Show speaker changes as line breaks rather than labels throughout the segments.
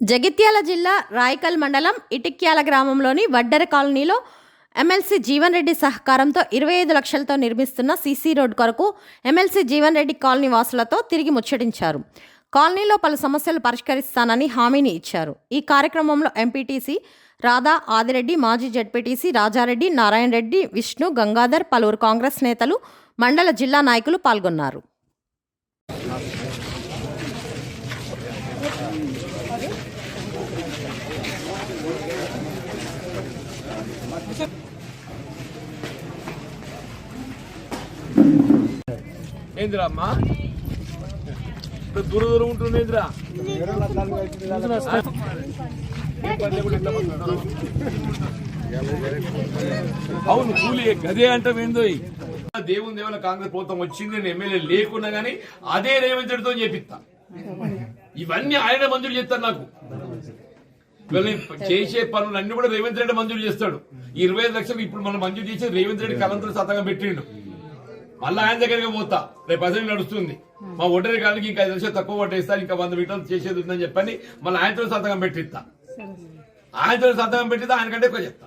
జగిత్యాల జిల్లా రాయకల్ మండలం ఇటిక్యాల గ్రామంలోని వడ్డెర కాలనీలో ఎమ్మెల్సీ జీవన్ రెడ్డి సహకారంతో ఇరవై ఐదు లక్షలతో నిర్మిస్తున్న సీసీ రోడ్ కొరకు ఎమ్మెల్సీ జీవన్ రెడ్డి కాలనీ వాసులతో తిరిగి ముచ్చటించారు. కాలనీలో పలు సమస్యలు పరిష్కరిస్తానని హామీని ఇచ్చారు. ఈ కార్యక్రమంలో ఎంపీటీసీ రాధా ఆదిరెడ్డి మాజీ జడ్పీటీసీ రాజారెడ్డి నారాయణ రెడ్డి విష్ణు గంగాధర్ పలువురు కాంగ్రెస్ నేతలు మండల జిల్లా నాయకులు పాల్గొన్నారు.
ఏందిరా అమ్మా? ఇక్కడ దూర దూరం ఉంటుంది ఏందిరా? అవును కూలి గదే అంటే ఏందో దేవుని దేవుల కాంగ్రెస్ ప్రభుత్వం వచ్చింది నేను ఎమ్మెల్యే లేకున్నా గానీ అదే రేవంత్ రెడ్డితో చేపిస్తా. ఇవన్నీ ఆయన మంజూరు చేస్తారు నాకు. చేసే పనులు అన్ని కూడా రేవంత్ రెడ్డి మంజూరు చేస్తాడు. ఇరవై ఐదు లక్షలు ఇప్పుడు మనం మంజూరు చేసి రేవంత్ రెడ్డి కలంతో సతంగా పెట్టిండు. మళ్ళీ ఆయన దగ్గరికి పోతా. రేపు అసలు నడుస్తుంది. మా ఒడ్డరి కాలకి ఇంకా ఐదు లక్షలు తక్కువ ఓటేస్తారు ఇంకా వంద మీటర్లు చేసేది ఉందని చెప్పని మళ్ళీ ఆయనతో సంతకం పెట్టిస్తా. ఆయనతో సంతకం పెట్టిస్తా ఆయన కంటే ఎక్కువ చెప్తా.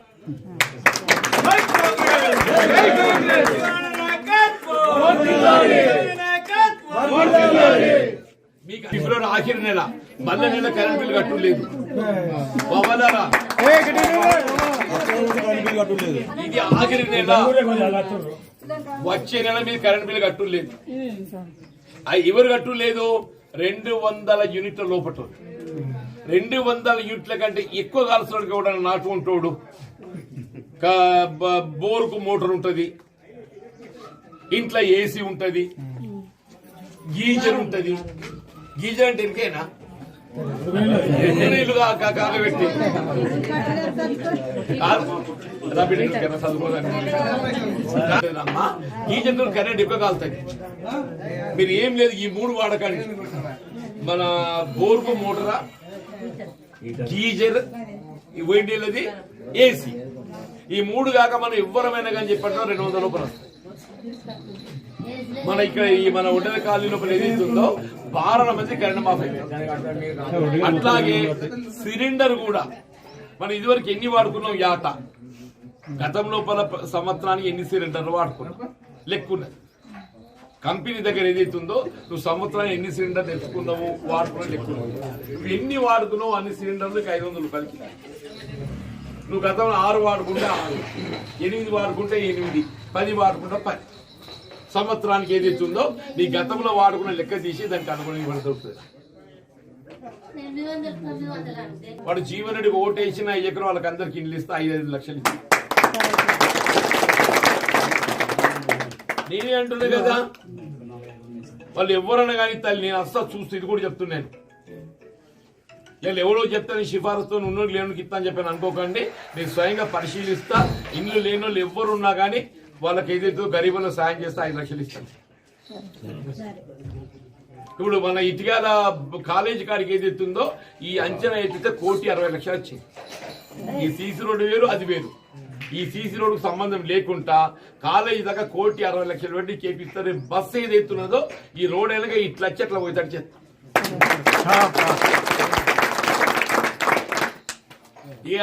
మీకు ఫిబ్రవరి ఆఖరి నెల. మళ్ళీ నెల కరెంట్ బిల్ కట్టు లేదు బాబాలారా ఇది ఆఖరి నెల. వచ్చే నెల మీరు కరెంట్ బిల్ కట్టు లేదు ఎవరు కట్టు లేదు రెండు వందల యూనిట్ల లోపట రెండు వందల యూనిట్ల కంటే ఎక్కువ కాల్సిన కూడా నాటుకుంటాడు? బోరుకు మోటార్ ఉంటది. ఇంట్లో ఏసీ ఉంటది. గీజర్ ఉంటది. గీజర్ అంటే ఇంకేనా? నీళ్ళు కా- కా- కాగబెట్టి. కాదు. కరెంట్ ఎక్కువ కాలుతాయి. మీరు ఏం లేదు ఈ మూడు వాడకండి. మన బోర్కు మోటరా గీజర్ వేడిలది ఏసీ. ఈ మూడు కాక మనం ఇవ్వరమైనా కానీ చెప్పండి రెండు వందల రూపాయలు మన ఇక్కడ ఈ మన ఒడ్డల కాలనీ లోపల ఏదైతుందో ఉందో బారణ మంది కరెంట్ మాఫ్ అట్లాగే సిలిండర్ కూడా. మనం ఇదివరకు ఎన్ని వాడుకున్నాం? యాట గతం లోపల సంవత్సరానికి ఎన్ని సిలిండర్లు వాడుకున్నాం? లెక్కున్నది కంపెనీ దగ్గర ఏదైతుందో నువ్వు సంవత్సరానికి ఎన్ని సిలిండర్ తెచ్చుకున్నావు వాడుకున్నావు లెక్కున్నావు. నువ్వు ఎన్ని వాడుకున్నావు అన్ని సిలిండర్లకు ఐదు వందల రూపాయలకి నువ్వు గతంలో ఆరు వాడుకుంటే ఆరు ఎనిమిది వాడుకుంటే ఎనిమిది పది వాడుకుంటే పది. సంవత్సరానికి ఏదైతే ఉందో నీ గతంలో వాడుకున్న లెక్క తీసి దానికి అనుగుణంగా దొరుకుతుంది వాడు జీవనుడికి ఓటేసిన ఎకరం వాళ్ళకి అందరికి ఇల్లు ఇస్తే ఐదు ఐదు లక్షలు నేనే అంటున్నా కదా వాళ్ళు ఎవరన్నా కానీ తల్లి నేను అస్సలు చూస్తే ఇది కూడా చెప్తున్నాను నేను ఎవరో చెప్తాను సిఫారసుతో ఉన్నోడు లేనుకి ఇస్తా అని చెప్పాను అనుకోకండి. నేను స్వయంగా పరిశీలిస్తా. ఇల్లు లేని వాళ్ళు ఉన్నా కానీ వాళ్ళకి ఏదైతే గరీబులకు సాయం చేస్తే ఐదు లక్షలు ఇస్తాను. ఇప్పుడు మన ఇటుగాల కాలేజీ కాడికి ఏదైతే ఉందో ఈ అంచనా ఎత్తితే కోటి అరవై లక్షలు వచ్చింది. ఈ సీసీ రోడ్డు వేరు అది వేరు. ఈ సీసీ రోడ్డుకు సంబంధం లేకుండా కాలేజీ దాకా కోటి అరవై లక్షలు పెట్టి చేపిస్తారు. బస్సు ఏదైతే ఉన్నదో ఈ రోడ్ ఎలాగ ఇట్లా వచ్చి అట్లా పోయేటట్టు చేస్తాం. ఇక